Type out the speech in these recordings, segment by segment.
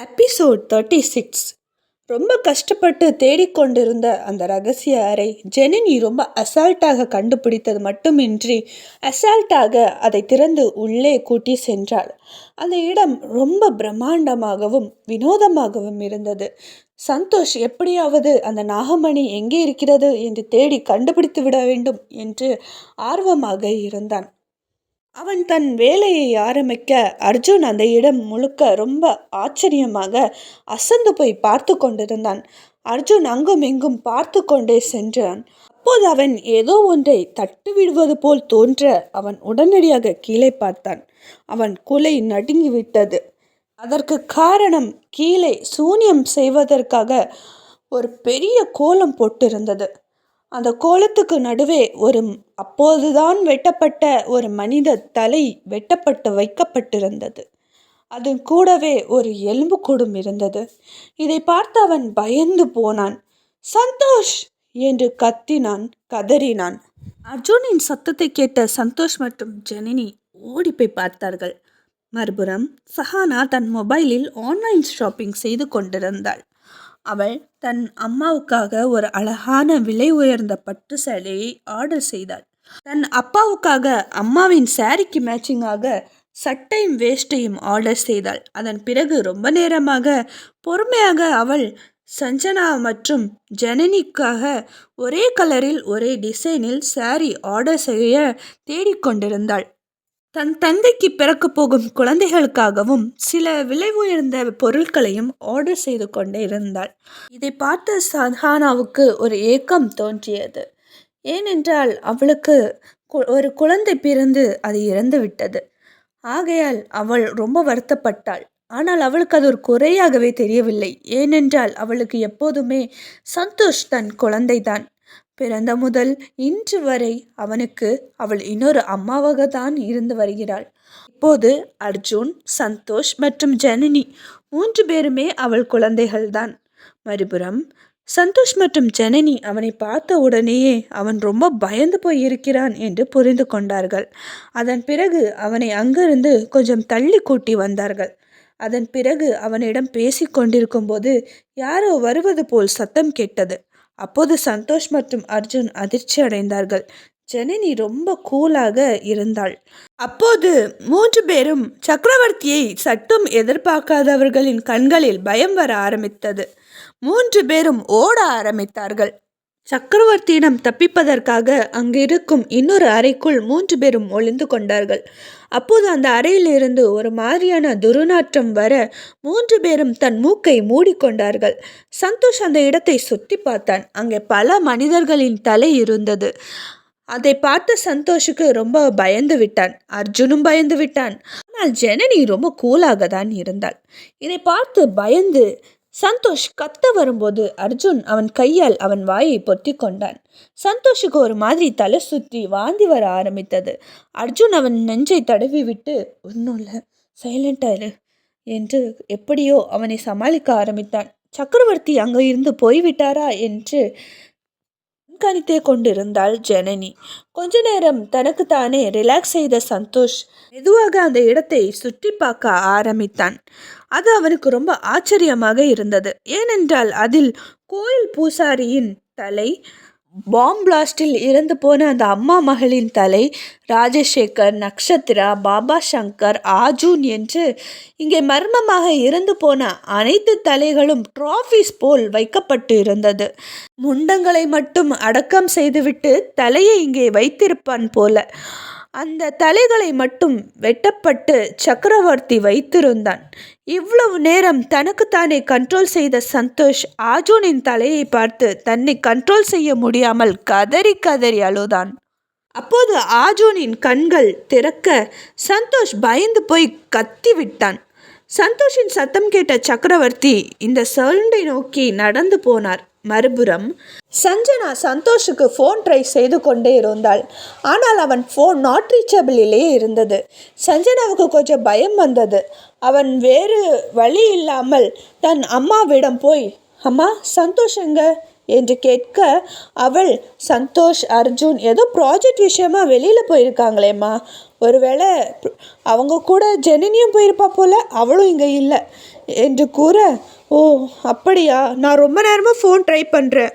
Episode thirty six ரொம்ப கஷ்டப்பட்டு தேடிக்கொண்டிருந்த அந்த ரகசிய அறை ஜெனினி ரொம்ப அசால்ட்டாக கண்டுபிடித்தது மட்டுமின்றி அசால்ட்டாக அதை திறந்து உள்ளே கூட்டி சென்றாள். அந்த இடம் ரொம்ப பிரம்மாண்டமாகவும் வினோதமாகவும் இருந்தது. சந்தோஷ் எப்படியாவது அந்த நாகமணி எங்கே இருக்கிறது? என்று தேடி கண்டுபிடித்து விட வேண்டும் என்று ஆர்வமாக இருந்தான். அவன் தன் வேலையை ஆரம்பிக்க அர்ஜுன் அந்த இடம் முழுக்க ரொம்ப ஆச்சரியமாக அசந்து போய் பார்த்து கொண்டிருந்தான். அர்ஜுன் அங்கும் இங்கும் பார்த்து கொண்டே சென்றான். அப்போது அவன் ஏதோ ஒன்றை தட்டு விடுவது போல் தோன்ற அவன் உடனடியாக கீழே பார்த்தான். அவன் குலை நடுங்கிவிட்டது. அதற்கு காரணம் கீழே சூனியம் செய்வதற்காக ஒரு பெரிய கோலம் போட்டிருந்தது. அந்த கோலத்துக்கு நடுவே ஒரு அப்போதுதான் வெட்டப்பட்ட ஒரு மனித தலை வெட்டப்பட்டு வைக்கப்பட்டிருந்தது. அது கூடவே ஒரு எலும்பு கூடும் இருந்தது. இதை பார்த்து அவன் பயந்து போனான். சந்தோஷ்! என்று கத்தினான் கதறினான். அர்ஜுனின் சத்தத்தை கேட்ட சந்தோஷ் மற்றும் ஜனனி ஓடி போய் பார்த்தார்கள். மறுபுறம் சஹானா தன் மொபைலில் ஆன்லைன் ஷாப்பிங் செய்து கொண்டிருந்தாள். அவள் தன் அம்மாவுக்காக ஒரு அழகான விலை உயர்ந்த பட்டு சேலையை ஆர்டர் செய்தாள். தன் அப்பாவுக்காக அம்மாவின் சாரிக்கு மேட்சிங்காக சட்டையும் வேஷ்டையும் ஆர்டர் செய்தாள். அதன் பிறகு ரொம்ப நேரமாக பொறுமையாக அவள் சஞ்சனா மற்றும் ஜனனிக்காக ஒரே கலரில் ஒரே டிசைனில் சாரி ஆர்டர் செய்ய தேடிக்கொண்டிருந்தாள். தன் தந்தைக்கு பிறக்க போகும் குழந்தைகளுக்காகவும் சில விலை உயர்ந்த பொருட்களையும் ஆர்டர் செய்து கொண்டே இருந்தாள். இதை பார்த்த சஹானாவுக்கு ஒரு ஏக்கம் தோன்றியது. ஏனென்றால் அவளுக்கு ஒரு குழந்தை பிறந்து அது இறந்து விட்டது. ஆகையால் அவள் ரொம்ப வருத்தப்பட்டாள். ஆனால் அவளுக்கு அது ஒரு குறையாகவே தெரியவில்லை. ஏனென்றால் அவளுக்கு எப்போதுமே சந்தோஷ் தன் குழந்தைதான். பிறந்த முதல் இன்று வரை அவனுக்கு அவள் இன்னொரு அம்மாவாக தான் இருந்து வருகிறாள். இப்போது அர்ஜுன் சந்தோஷ் மற்றும் ஜனனி மூன்று பேருமே அவள் குழந்தைகள்தான். மறுபுறம் சந்தோஷ் மற்றும் ஜனனி அவனை பார்த்த உடனேயே அவன் ரொம்ப பயந்து போய் இருக்கிறான் என்று புரிந்து கொண்டார்கள். அதன் பிறகு அவனை அங்கிருந்து கொஞ்சம் தள்ளி கூட்டி வந்தார்கள். அதன் பிறகு அவனிடம் பேசி கொண்டிருக்கும்போது யாரோ வருவது போல் சத்தம் கேட்டது. அப்போது சந்தோஷ் மற்றும் அர்ஜுன் அதிர்ச்சி அடைந்தார்கள். ஜனனி ரொம்ப கூலாக இருந்தாள். அப்போது மூன்று பேரும் சக்கரவர்த்தியை சட்டும் எதிர்பார்க்காதவர்களின் கண்களில் பயம் வர ஆரம்பித்தது. மூன்று பேரும் ஓட ஆரம்பித்தார்கள். சக்கரவர்த்தியிடம் தப்பிப்பதற்காக அங்கிருக்கும் இன்னொரு அறைக்குள் மூன்று பேரும் ஒளிந்து கொண்டார்கள். அப்போது அந்த அறையிலிருந்து ஒரு மாதிரியான துருநாற்றம் வர மூன்று பேரும் தன் மூக்கை மூடிக்கொண்டார்கள். சந்தோஷ் அந்த இடத்தை சுற்றி பார்த்தான். அங்கே பல மனிதர்களின் தலை இருந்தது. அதை பார்த்த சந்தோஷுக்கு ரொம்ப பயந்து விட்டான். அர்ஜுனும் பயந்து விட்டான். ஆனால் ஜனனி ரொம்ப கூலாக தான் இருந்தாள். இதை பார்த்து பயந்து சந்தோஷ் கத்த வரும்போது அர்ஜுன் அவன் கையால் அவன் வாயை பொத்தி கொண்டான். சந்தோஷுக்கு ஒரு மாதிரி தலை சுற்றி வாந்தி வர ஆரம்பித்தது. அர்ஜுன் அவன் நெஞ்சை தடவி விட்டு ஒன்றும் இல்லை சைலண்டாக இரு என்று எப்படியோ அவனை சமாளிக்க ஆரம்பித்தான். சக்கரவர்த்தி அங்கே இருந்து போய்விட்டாரா என்று கண்காணித்தே கொண்டிருந்தாள் ஜனனி. கொஞ்ச நேரம் தனக்குத்தானே ரிலாக்ஸ் செய்த சந்தோஷ் மெதுவாக அந்த இடத்தை சுற்றி பார்க்க ஆரம்பித்தான். அது அவனுக்கு ரொம்ப ஆச்சரியமாக இருந்தது. ஏனென்றால் அதில் கோயில் பூசாரியின் தலை பாம் பிளாஸ்டில் இறந்து போன அந்த அம்மா மகளின் தலை ராஜசேகர் நக்ஷத்ரா பாபா சங்கர் ஆஜூன் என்று இங்கே மர்மமாக இறந்து போன அனைத்து தலைகளும் ட்ராஃபிஸ் போல் வைக்கப்பட்டு இருந்தது. முண்டங்களை மட்டும் அடக்கம் செய்துவிட்டு தலையை இங்கே வைத்திருப்பான் போல. அந்த தலைகளை மட்டும் வெட்டப்பட்டு சக்கரவர்த்தி வைத்திருந்தான். இவ்வளவு நேரம் தனக்குத்தானே கண்ட்ரோல் செய்த சந்தோஷ் ஆஜூனின் தலையை பார்த்து தன்னை கண்ட்ரோல் செய்ய முடியாமல் கதறி கதறி அழுதான். அப்போது ஆஜூனின் கண்கள் திறக்க சந்தோஷ் பயந்து போய் கத்தி விட்டான் சந்தோஷின் சத்தம் கேட்ட சக்கரவர்த்தி இந்த சவுண்டை நோக்கி நடந்து போனார். மறுபுறம் சஞ்சனா சந்தோஷுக்கு ஃபோன் ட்ரை செய்து கொண்டே இருந்தாள். ஆனால் அவன் ஃபோன் நாட் ரீச்சபிளிலே இருந்தது. சஞ்சனாவுக்கு கொஞ்சம் பயம் வந்தது. அவன் வேறு வழி இல்லாமல் தன் அம்மாவிடம் போய் அம்மா சந்தோஷங்க என்று கேட்க அவள் சந்தோஷ் அர்ஜுன் ஏதோ ப்ராஜெக்ட் விஷயமா வெளியில் போயிருக்காங்களேம்மா. ஒருவேளை அவங்க கூட ஜெனனியும் போயிருப்பா போல அவளும் இங்கே இல்லை. என்று கூற ஓ அப்படியா? நான் ரொம்ப நேரமாக ஃபோன் ட்ரை பண்ணுறேன்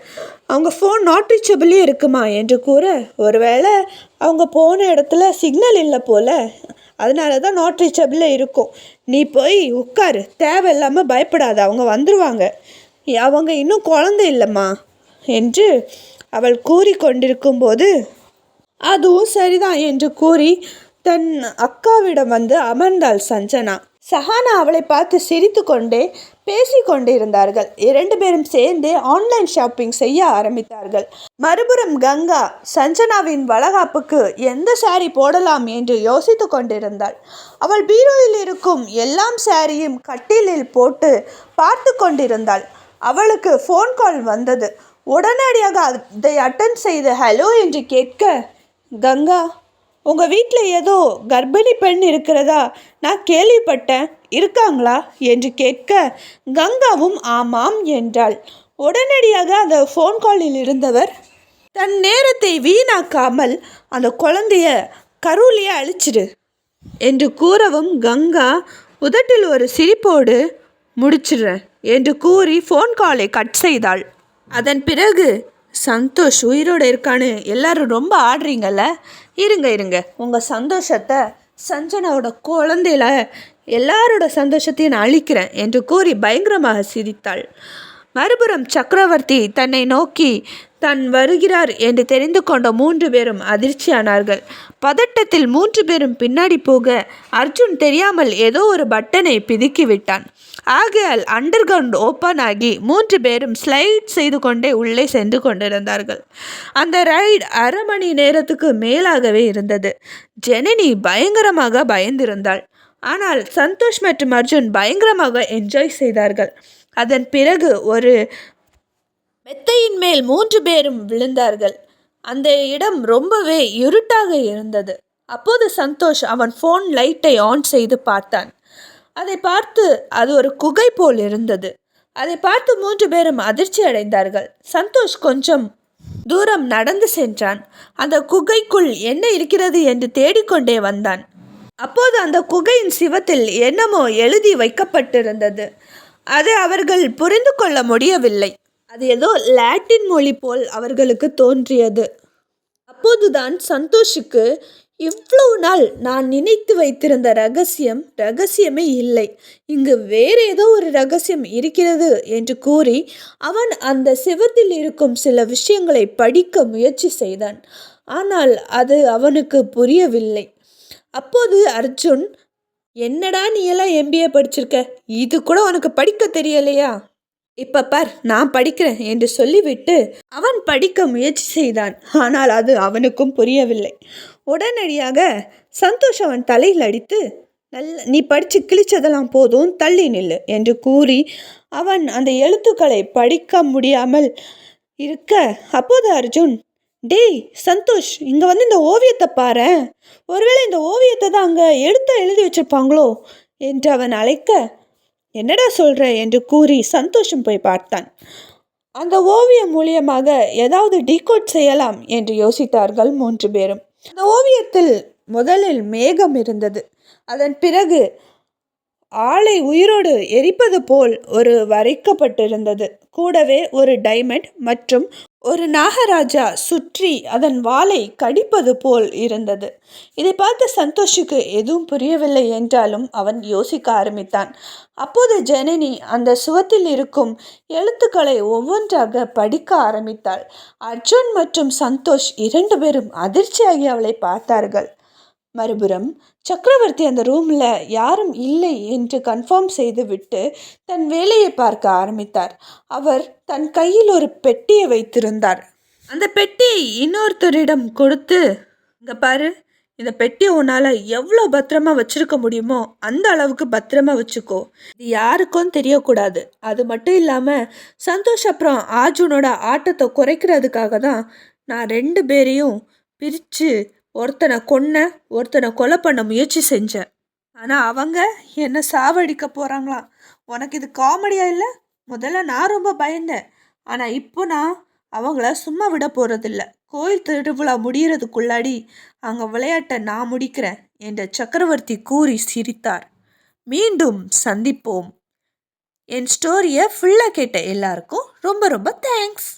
அவங்க ஃபோன் நாட் ரீச்சபிளே இருக்குமா? என்று கூற ஒருவேளை அவங்க போன இடத்துல சிக்னல் இல்லை போல. அதனால தான் நாட் ரீச்சபிளில் இருக்கும். நீ போய் உட்காரு. தேவையில்லாமல் பயப்படாத. அவங்க வந்துடுவாங்க அவங்க இன்னும் குழந்தை இல்லைம்மா என்று அவள் கூறி கொண்டிருக்கும்போது அதுவும் சரிதான் என்று கூறி தன் அக்காவிடம் வந்து அமர்ந்தாள் சஞ்சனா. சஹானா அவளை பார்த்து சிரித்து கொண்டே பேசிக் கொண்டிருந்தார்கள் இரண்டு பேரும் சேர்ந்து ஆன்லைன் ஷாப்பிங் செய்ய ஆரம்பித்தார்கள். மறுபுறம் கங்கா சஞ்சனாவின் வளகாப்புக்கு எந்த சாரி போடலாம் என்று யோசித்து கொண்டிருந்தாள். அவள் பீரோவில் இருக்கும் எல்லாம் சாரியும் கட்டிலில் போட்டு பார்த்து கொண்டிருந்தாள். அவளுக்கு ஃபோன் கால் வந்தது. உடனடியாக அதை அட்டன் செய்து ஹலோ என்று கேட்க கங்கா உங்கள் வீட்டில் ஏதோ கர்ப்பிணி பெண் இருக்கிறதா? நான் கேள்விப்பட்டேன். இருக்காங்களா? என்று கேட்க கங்காவும் ஆமாம் என்றாள். உடனடியாக அந்த ஃபோன் காலில் இருந்தவர் தன் நேரத்தை வீணாக்காமல் அந்த குழந்தைய கருவிலேயே அழிச்சிடு என்று கூறவும் கங்கா உதட்டில் ஒரு சிரிப்போடு முடிச்சிடுறேன் என்று கூறி ஃபோன் காலை கட் செய்தாள். அதன் பிறகு சந்தோஷ் உயிரோடு இருக்கான்னு எல்லாரும் ரொம்ப ஆடுறீங்கல்ல? இருங்க இருங்க. உங்கள் சந்தோஷத்தை சஞ்சனாவோட குழந்தையில எல்லாரோட சந்தோஷத்தையும் நான் அழிக்கிறேன் என்று கூறி பயங்கரமாக சிரித்தாள். மறுபுறம் சக்கரவர்த்தி தன்னை நோக்கி தான் வருகிறார் என்று தெரிந்து கொண்ட மூன்று பேரும் அதிர்ச்சியானார்கள். பதட்டத்தில் மூன்று பேரும் பின்னாடி போக அர்ஜுன் தெரியாமல் ஏதோ ஒரு பட்டனை பிதுக்கிவிட்டான் ஆகையால் அண்டர் கிரவுண்ட் ஓப்பன் ஆகி மூன்று பேரும் ஸ்லைட் செய்து கொண்டே உள்ளே சென்று கொண்டிருந்தார்கள். அந்த ரைடு அரை மணி நேரத்துக்கு மேலாகவே இருந்தது. ஜெனனி பயங்கரமாக பயந்திருந்தாள். ஆனால் சந்தோஷ் மற்றும் அர்ஜுன் பயங்கரமாக என்ஜாய் செய்தார்கள். அதன் பிறகு ஒரு மெத்தையின் மேல் மூன்று பேரும் விழுந்தார்கள். அந்த இடம் ரொம்பவே இருட்டாக இருந்தது. அப்போது சந்தோஷ் அவன் ஃபோன் லைட்டை ஆன் செய்து பார்த்தான். அதை பார்த்து அது ஒரு குகை போல் இருந்தது. அதை பார்த்து மூன்று பேரும் அதிர்ச்சி அடைந்தார்கள். சந்தோஷ் கொஞ்சம் தூரம் நடந்து சென்றான். அந்த குகைக்குள் என்ன இருக்கிறது என்று தேடிக்கொண்டே வந்தான். அப்போது அந்த குகையின் சிவத்தில் என்னமோ எழுதி வைக்கப்பட்டிருந்தது. அதை அவர்கள் புரிந்து கொள்ள முடியவில்லை. அது ஏதோ லாட்டின் மொழி போல் அவர்களுக்கு தோன்றியது. அப்போதுதான் சந்தோஷுக்கு இவ்வளவு நாள் நான் நினைத்து வைத்திருந்த ரகசியம் ரகசியமே இல்லை. இங்கு வேறு ஏதோ ஒரு ரகசியம் இருக்கிறது என்று கூறி அவன் அந்த சிவத்தில் இருக்கும் சில விஷயங்களை படிக்க முயற்சி செய்தான். ஆனால் அது அவனுக்கு புரியவில்லை. அப்போது அர்ஜுன் என்னடா நீ எல்லாம் எம்பிஏ படிச்சிருக்க? இது கூட உனக்கு படிக்க தெரியலையா? இப்ப பார் நான் படிக்கிறேன் என்று சொல்லிவிட்டு அவன் படிக்க முயற்சி செய்தான். ஆனால் அது அவனுக்கும் புரியவில்லை. உடனடியாக சந்தோஷ் அவன் தலையில் அடித்து நல்ல நீ படித்து கிழிச்சதெல்லாம் போதும் தள்ளி நில்லு என்று கூறி அவன் அந்த எழுத்துக்களை படிக்க முடியாமல் இருக்க அப்போது அர்ஜுன் டேய் சந்தோஷ் இங்கே வந்து இந்த ஓவியத்தை பாரேன். ஒருவேளை இந்த ஓவியத்தை தான் அங்கே எடுத்து எழுதி வச்சுருப்பாங்களோ? என்று அவன் அழைக்க என்னடா சொல்கிற என்று கூறி சந்தோஷம் போய் பார்த்தான். அந்த ஓவியம் மூலியமாக ஏதாவது டீகோட் செய்யலாம் என்று யோசித்தார்கள் மூன்று பேரும். அந்த ஓவியத்தில் முதலில் மேகம் இருந்தது. அதன் பிறகு ஆளை உயிரோடு எரிப்பது போல் ஒரு வரைக்கப்பட்டிருந்தது. கூடவே ஒரு டைமண்ட் மற்றும் ஒரு நாகராஜா சுற்றி அதன் வாளை கடிப்பது போல் இருந்தது. இதை பார்த்த சந்தோஷுக்கு எதுவும் புரியவில்லை என்றாலும் அவன் யோசிக்க ஆரம்பித்தான். அப்போது ஜனனி அந்த சுவத்தில் இருக்கும் எழுத்துக்களை ஒவ்வொன்றாக படிக்க ஆரம்பித்தாள். அர்ஜுன் மற்றும் சந்தோஷ் இரண்டு பேரும் அதிர்ச்சியாகி அவளை பார்த்தார்கள். மறுபுறம் சக்கரவர்த்தி அந்த ரூமில் யாரும் இல்லை என்று கன்ஃபார்ம் செய்துவிட்டு தன் வேலையை பார்க்க ஆரம்பித்தார். அவர் தன் கையில் ஒரு பெட்டியை வைத்திருந்தார். அந்த பெட்டியை இன்னொருத்தரிடம் கொடுத்து இங்கே பாரு இந்த பெட்டியை உன்னால் எவ்வளோ பத்திரமா வச்சிருக்க முடியுமோ அந்த அளவுக்கு பத்திரமா வச்சுக்கோ. இது யாருக்கும் தெரியக்கூடாது. அது மட்டும் இல்லாமல் சந்தோஷ் அப்புறம் ஆர்ஜுனோட ஆட்டத்தை குறைக்கிறதுக்காக தான் நான் ரெண்டு பேரையும் பிரித்து ஒருத்தனை கொன்ன ஒருத்தனை கொலை பண்ண முயற்சி செஞ்சேன் ஆனால் அவங்க என்னை சாவடிக்க போகிறாங்களாம் உனக்கு இது காமெடியா இல்லை? முதல்ல நான் ரொம்ப பயந்தேன். ஆனால் இப்போ நான் அவங்கள சும்மா விட போகிறதில்ல கோயில் திருவிழா முடிகிறதுக்குள்ளாடி அங்கே விளையாட்டை நான் முடிக்கிறேன் என்ற சக்கரவர்த்தி கூறி சிரித்தார். மீண்டும் சந்திப்போம். என் ஸ்டோரியை ஃபுல்லாக கேட்ட எல்லாருக்கும் ரொம்ப ரொம்ப தேங்க்ஸ்